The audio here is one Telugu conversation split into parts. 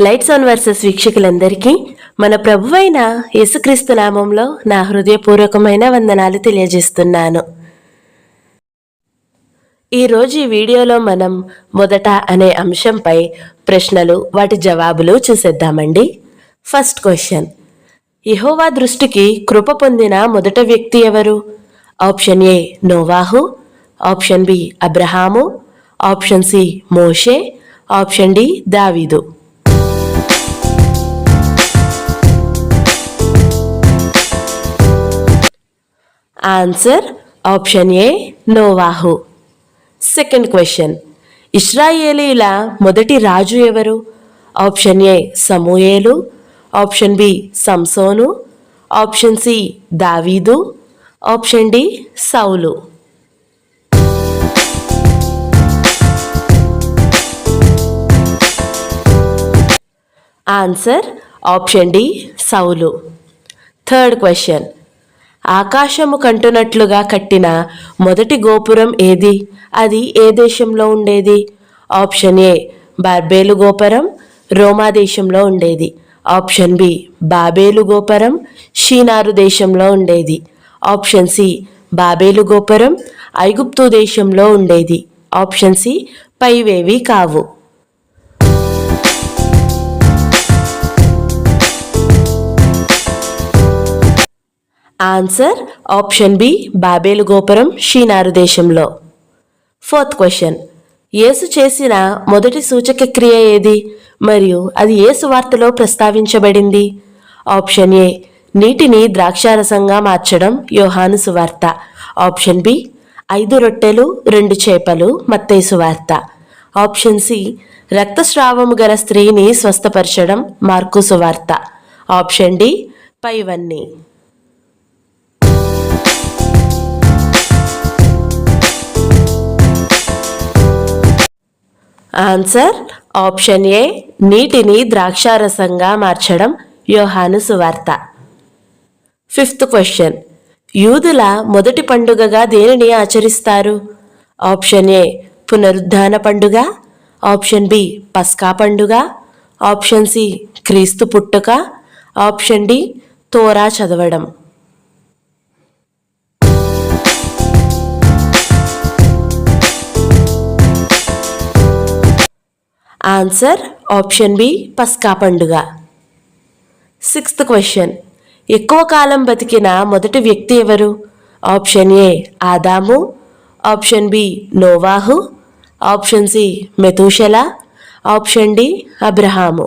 లైట్స్ ఆన్ వర్సెస్ వీక్షకులందరికీ మన ప్రభువైన యేసుక్రీస్తు నామంలో నా హృదయపూర్వకమైన వందనాలు తెలియజేస్తున్నాను. ఈరోజు ఈ వీడియోలో మనం మొదట అనే అంశంపై ప్రశ్నలు వాటి జవాబులు చూసేద్దామండి. ఫస్ట్ క్వశ్చన్ యెహోవా దృష్టికి కృప పొందిన మొదట వ్యక్తి ఎవరు? Option A Novahu. Option B Abraham. Option C Moshe. Option D దావీదు. ఆన్సర్ ఆప్షన్ ఏ నోవాహు సెకండ్ క్వశ్చన్ ఇస్రాయేలీల మొదటి రాజు ఎవరు? ఆప్షన్ ఏ సమూయేలు. ఆప్షన్ బి సంసోను. ఆప్షన్ సి దావీదు. ఆప్షన్ డి సౌలు. ఆన్సర్ ఆప్షన్ డి సౌలు. థర్డ్ క్వశ్చన్ ఆకాశము కంటునట్లుగా కట్టిన మొదటి గోపురం ఏది? అది ఏ దేశంలో ఉండేది? ఆప్షన్ ఏ బార్బేలు గోపురం రోమా దేశంలో ఉండేది. ఆప్షన్ బి బాబేలు గోపురం షీనారు దేశంలో ఉండేది. ఆప్షన్ సి బాబేలు గోపురం ఐగుప్తు దేశంలో ఉండేది. ఆప్షన్ సి పైవేవి కావు. ఆన్సర్ ఆప్షన్ బి బాబేలు గోపురం షీనారు దేశంలో ఫోర్త్ క్వశ్చన్ యేసు చేసిన మొదటి సూచక క్రియ ఏది? మరియు అది ఏ సువార్తలో ప్రస్తావించబడింది. ఆప్షన్ ఏ నీటిని ద్రాక్షారసంగా మార్చడం యోహాను సువార్త. ఆప్షన్ బి ఐదు రొట్టెలు రెండు చేపలు మత్తయి సువార్త ఆప్షన్ సి రక్తస్రావము గల స్త్రీని స్వస్థపరచడం మార్కు సువార్త ఆప్షన్ డి పైవన్నీ. ఆన్సర్ ఆప్షన్ ఏ నీటిని ద్రాక్షారసంగా మార్చడం యోహాను సువార్త. ఫిఫ్త్ క్వశ్చన్ యూదుల మొదటి పండుగగా దేనిని ఆచరిస్తారు? ఆప్షన్ ఏ పునరుద్ధాన పండుగ. ఆప్షన్ బి పస్కా పండుగ. ఆప్షన్ సి క్రీస్తు పుట్టుక. ఆప్షన్ డి తోరా చదవడం. ఆన్సర్ ఆప్షన్ బి పస్కా పండుగ. Sixth question. ఎక్కువ కాలం బతికిన మొదటి వ్యక్తి ఎవరు? Option A Adam option B Novahu option C మెతూషల option D Abraham.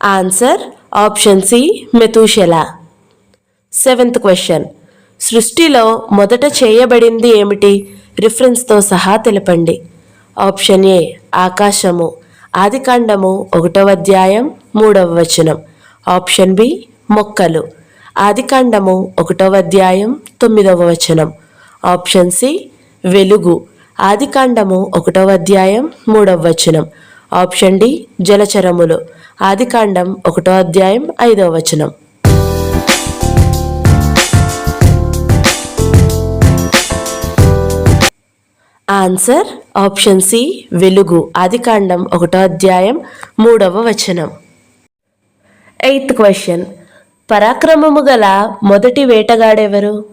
Answer option C మెతూషల. Seventh question. సృష్టిలో మొదట చేయబడింది ఏమిటి? రిఫరెన్స్తో సహా తెలపండి. ఆప్షన్ ఏ ఆకాశము. ఆదికాండము ఒకటవ అధ్యాయం మూడవ వచనం. ఆప్షన్ బి మొక్కలు. ఆదికాండము ఒకటవ అధ్యాయం తొమ్మిదవ వచనం. ఆప్షన్ సి వెలుగు. ఆదికాండము ఒకటవ అధ్యాయం మూడవ వచనం. ఆప్షన్ డి జలచరములు. ఆదికాండం ఒకటో అధ్యాయం ఐదవ వచనం. ఆన్సర్ ఆప్షన్ సి వెలుగు. ఆదికాండం ఒకటో అధ్యాయం మూడవ వచనం. ఎయిత్ క్వశ్చన్ పరాక్రమము గల మొదటి వేటగాడెవరు?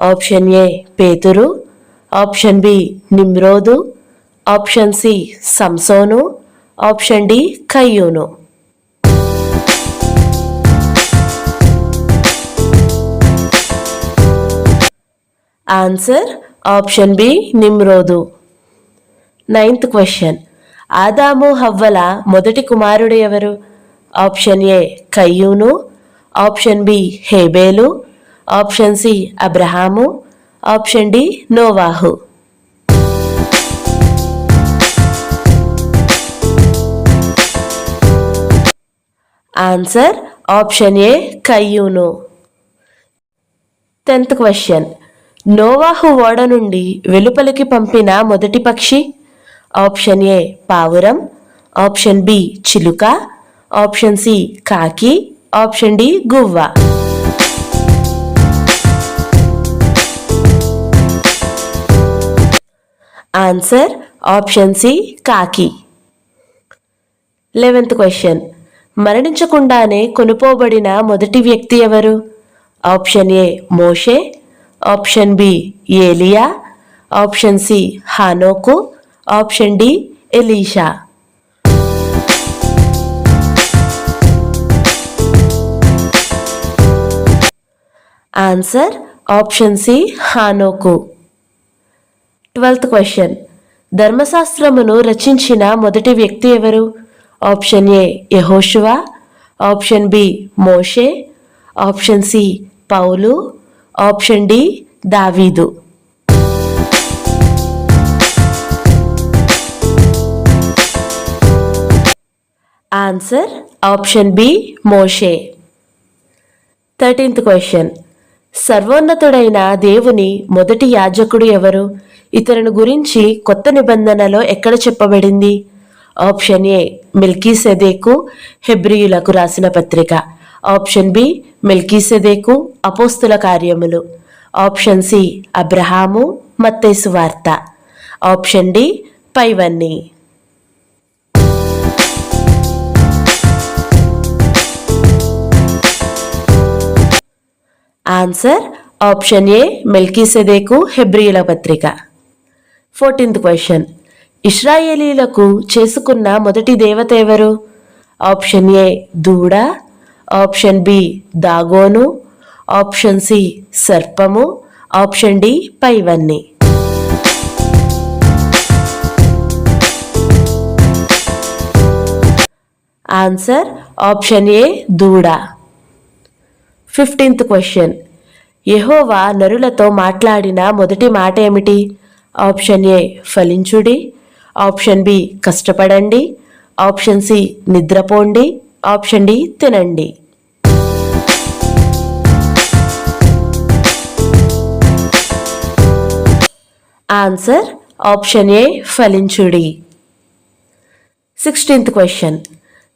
ఆప్షన్ ఏ పేతురు. ఆప్షన్ బి నిమ్రోదు. ఆప్షన్ సి సంసోను. ఆప్షన్ డి కయ్యూను. Answer option B నిమ్రోదు. Ninth question. ఆదాము హవ్వల మొదటి కుమారుడు ఎవరు? ఆప్షన్ ఏ కయ్యూను. ఆప్షన్ బి హేబేలు. Option C Abraham. Option D Novahu. Answer option A కయ్యూను. Tenth question. నోవాహు ఓడ నుండి వెలుపలికి పంపిన మొదటి పక్షి? ఆప్షన్ ఏ పావురం. ఆప్షన్ బి చిలుక. ఆప్షన్ సి కాకి. ఆప్షన్ డి గువ్వ. ఆన్సర్ ఆప్షన్ సి కాకి. Eleventh question. మరణించకుండానే కొనుపోబడిన మొదటి వ్యక్తి ఎవరు? ఆప్షన్ ఏ మోషే. ఆప్షన్ బి ఏలియా ఆప్షన్ సి హానోకు ఆప్షన్ డి ఎలీషా. ఆన్సర్ ఆప్షన్ సి హానోకు. Twelfth question. ధర్మశాస్త్రమును రచించిన మొదటి వ్యక్తి ఎవరు? ఆప్షన్ ఏ యహోషువా ఆప్షన్ బి మోషే option C Paul option D దావీదు. ఆన్సర్ ఆప్షన్ బి మోషే. Thirteenth question. సర్వోన్నతుడైన దేవుని మొదటి యాజకుడు ఎవరు? ఇతరుని గురించి కొత్త నిబంధనలో ఎక్కడ చెప్పబడింది? ఆప్షన్ ఏ మిల్కీ సెదేకు హెబ్రియులకు రాసిన పత్రిక. ఆప్షన్ బి మిల్కీ సెదేకు అపోస్తుల కార్యములు ఆప్షన్ సి అబ్రహాము మత్తేసు వార్త ఆప్షన్ డి పైవన్నీ ఆన్సర్ ఆప్షన్ ఏ మెల్కీసెదేకు హెబ్రియుల పత్రిక ఫోర్టీన్త్ క్వశ్చన్ ఇస్రాయేలీలకు చేసుకున్న మొదటి దేవత ఎవరు ఆప్షన్ ఏ దూడ ఆప్షన్ బి దాగోను ఆప్షన్ సి సర్పము ఆప్షన్ డి పైవన్నీ. ఆన్సర్ ఆప్షన్ ఏ దూడ. Fifteenth question. యహోవా నరులతో మాట్లాడిన మొదటి మాట ఏమిటి? ఆప్షన్ ఏ ఫలించుడి ఆప్షన్ బి కష్టపడండి ఆప్షన్ సి నిద్రపోండి ఆప్షన్ డి తినండి. ఆన్సర్ ఆప్షన్ ఏ ఫలించుడి. సిక్స్టీన్త్ క్వశ్చన్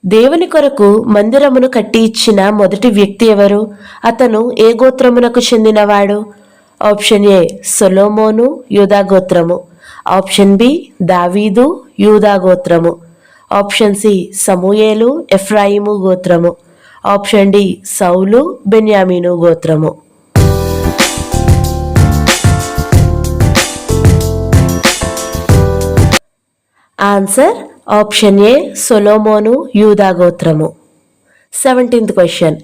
దేవుని కొరకు మందిరమును కట్టి ఇచ్చిన మొదటి వ్యక్తి ఎవరు? అతను ఏ గోత్రమునకు చెందినవాడు? ఆప్షన్ ఏ సొలోమోను యూదా గోత్రము. ఆప్షన్ బి దావీదు యూదా గోత్రము. ఆప్షన్ సి సమూయేలు ఎఫ్రాయిము గోత్రము. ఆప్షన్ డి సౌలు బెన్యామీను గోత్రము. ఆన్సర్ ఆప్షన్ ఏ సొలోమోను యూదా గోత్రము సెవెంటీన్త్ క్వశ్చన్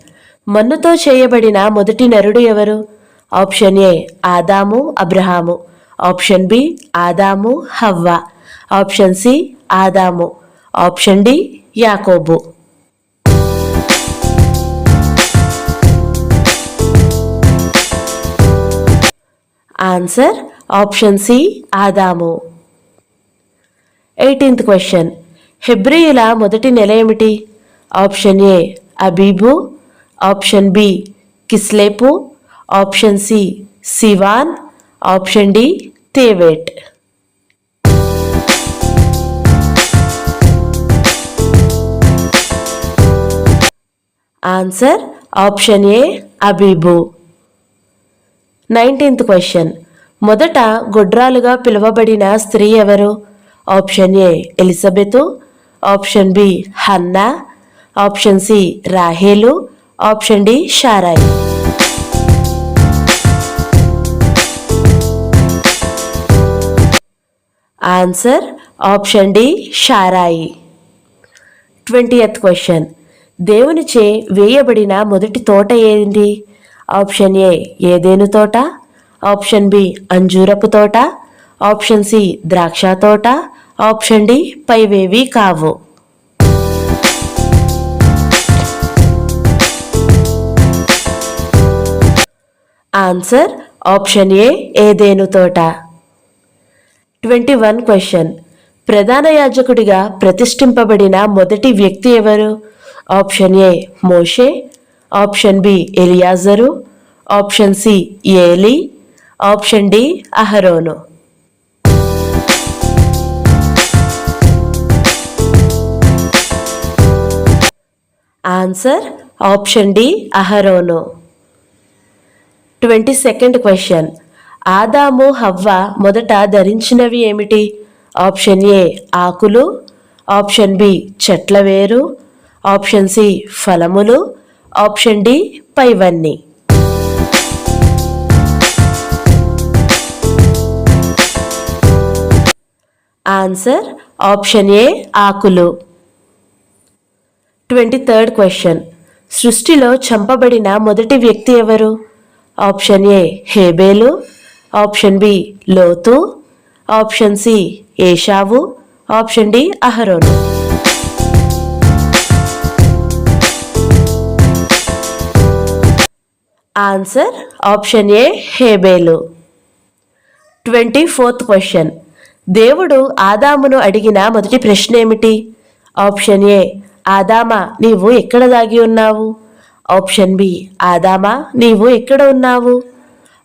మన్నుతో చేయబడిన మొదటి నరుడు ఎవరు? ఆప్షన్ ఏ ఆదాము అబ్రహాము ఆప్షన్ బి ఆదాము హవ్వ option C Adam option D యాకోబు answer option C Adam eighteenth question హెబ్రియుల మొదటి నెల ఏమిటి? ఆప్షన్ ఏ అబీబు ఆప్షన్ బి కిస్లేపు ఆప్షన్ సి సివాన్ ఆప్షన్ డి తేవేట్ ఆన్సర్ ఆప్షన్ ఏ అబీబు నైన్టీన్త్ క్వశ్చన్ మొదట గొడ్రాలుగా పిలువబడిన స్త్రీ ఎవరు? Option A Elizabeth option B Hannah option C రాహేలు ఆప్షన్ డి షారాయి ఆన్సర్ ఆప్షన్ డి షారాయి ట్వంటీయత్ క్వశ్చన్ దేవునిచే వేయబడిన మొదటి తోట ఏంటి? ఆప్షన్ ఏ ఏదేను తోట? ఆప్షన్ బి అంజూరపు తోట. ఆప్షన్ సి ద్రాక్ష తోట. ఆప్షన్ డి పైవేవి కావు. ఆన్సర్ ఆప్షన్ ఏ ఏదేను తోట. Twenty one question. ప్రధాన యాజకుడిగా ప్రతిష్ఠింపబడిన మొదటి వ్యక్తి ఎవరు? ఆప్షన్ ఏ మోషే. ఆప్షన్ బి ఎలియాజరు. ఆప్షన్ సి ఏలి. ఆప్షన్ డి అహరోను. ఆన్సర్ ఆప్షన్ డి అహరోను. Twenty second question. ఆదాము హవ్వ మొదట ధరించినవి ఏమిటి? ఆప్షన్ ఏ ఆకులు. ఆప్షన్ బి చెట్ల వేరు. ఆప్షన్ సి ఫలములు. ఆప్షన్ డి పైవన్నీ. ఆన్సర్ ఆప్షన్ ఏ ఆకులు. ట్వంటీ థర్డ్ క్వశ్చన్ సృష్టిలో చంపబడిన మొదటి వ్యక్తి ఎవరు? ఆప్షన్ ఏ హేబేలు. ఆప్షన్ బి లోతు. ఆప్షన్ సి ఏషావు. ఆప్షన్ డి అహరోను. ఆన్సర్ ఆప్షన్ ఏ హేబేలు. ట్వంటీ ఫోర్త్ క్వశ్చన్ దేవుడు ఆదామును అడిగిన మొదటి ప్రశ్న ఏమిటి ఆప్షన్ ఏ ఆదామా నీవు ఎక్కడ దాగి ఉన్నావు? ఆప్షన్ బి ఆదామా నీవు ఎక్కడ ఉన్నావు?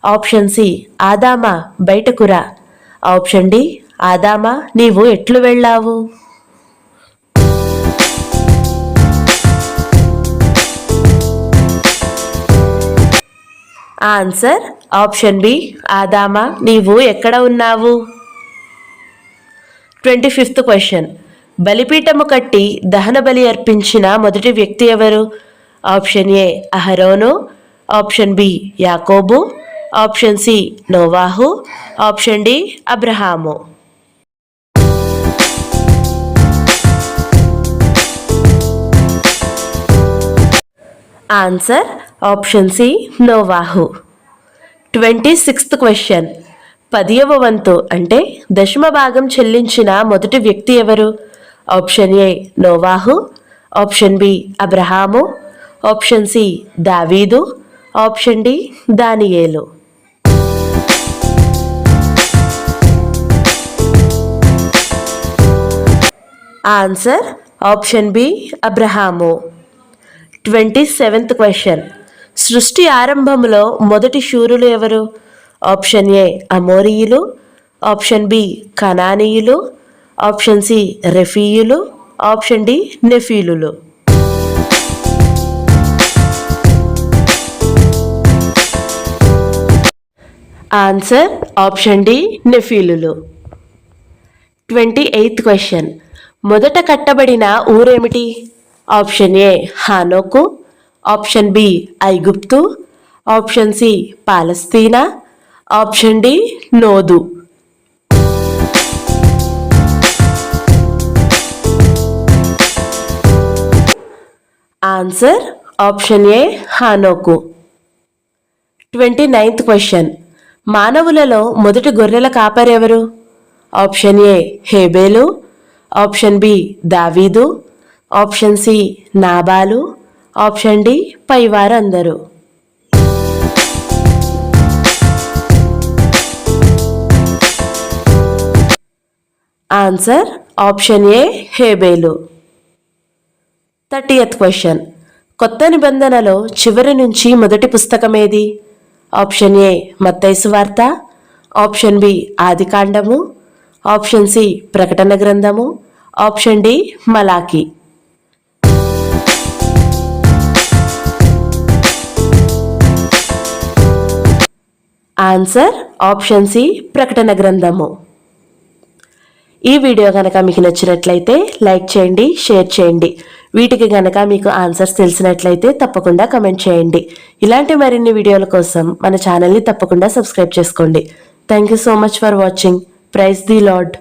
ఆప్షన్ సి ఆదామా బయటకురా ఆప్షన్ డి ఆదామా నీవు ఎట్లు వెళ్ళావు? ఆన్సర్ ఆప్షన్ బి ఆదామా నీవు ఎక్కడ ఉన్నావు? Twenty fifth question. బలిపీఠము కట్టి దహన బలి అర్పించిన మొదటి వ్యక్తి ఎవరు? ఆప్షన్ ఏ అహరోను ఆప్షన్ బి యాకోబు ఆప్షన్ సి నోవాహు option D Abraham. Answer option C నోవాహు. Twenty sixth question. పదియవ వంతు అంటే దశమ భాగం చెల్లించిన మొదటి వ్యక్తి ఎవరు? ఆప్షన్ ఏ నోవాహు option B Abraham option C దావీదు ఆప్షన్ డి దానియేలు ఆన్సర్ ఆప్షన్ బి అబ్రహాము ట్వంటీ సెవెంత్ క్వశ్చన్ సృష్టి ఆరంభంలో మొదటి శూరులు ఎవరు? ఆప్షన్ ఏ అమోరియులు. ఆప్షన్ బి కనానీయులు. ఆప్షన్ సి రెఫీయులు ఆప్షన్ డి నెఫీలులు. ఆన్సర్ ఆప్షన్ డి నెఫీలులు. ట్వంటీ ఎయిత్ క్వశ్చన్ మొదట కట్టబడిన ఊరేమిటి? ఆప్షన్ ఏ హానోకు ఆప్షన్ బి ఐగుప్తు ఆప్షన్ సి పాలస్తీనా ఆప్షన్ డి నోదు. ఆన్సర్ ఆప్షన్ ఏ హానోకు ట్వంటీ నైన్త్ క్వశ్చన్ మానవులలో మొదటి గొర్రెల కాపరెవరు ఆప్షన్ ఏ హేబేలు ఆప్షన్ బి దావీదు ఆప్షన్ సి నాబాలు ఆప్షన్ డి పైవారందరూ ఆన్సర్ ఆప్షన్ ఏ హేబేలు థర్టీయత్ క్వశ్చన్. కొత్త నిబంధనలో చివరి నుంచి మొదటి పుస్తకం ఏది? ఆప్షన్ ఏ మత్తైసు వార్త ఆప్షన్ బి ఆదికాండము ఆప్షన్ సి ప్రకటన గ్రంథము ఆప్షన్ డి మలాకి ఆన్సర్ ఆప్షన్ సి ప్రకటన గ్రంథము. ఈ వీడియో కనుక మీకు నచ్చినట్లయితే లైక్ చేయండి షేర్ చేయండి. వీటికి గనక మీకు ఆన్సర్స్ తెలిసినట్లయితే తప్పకుండా కమెంట్ చేయండి. ఇలాంటి మరిన్ని వీడియోల కోసం మన ఛానల్ని తప్పకుండా సబ్స్క్రైబ్ చేసుకోండి. Thank you so much for watching praise the Lord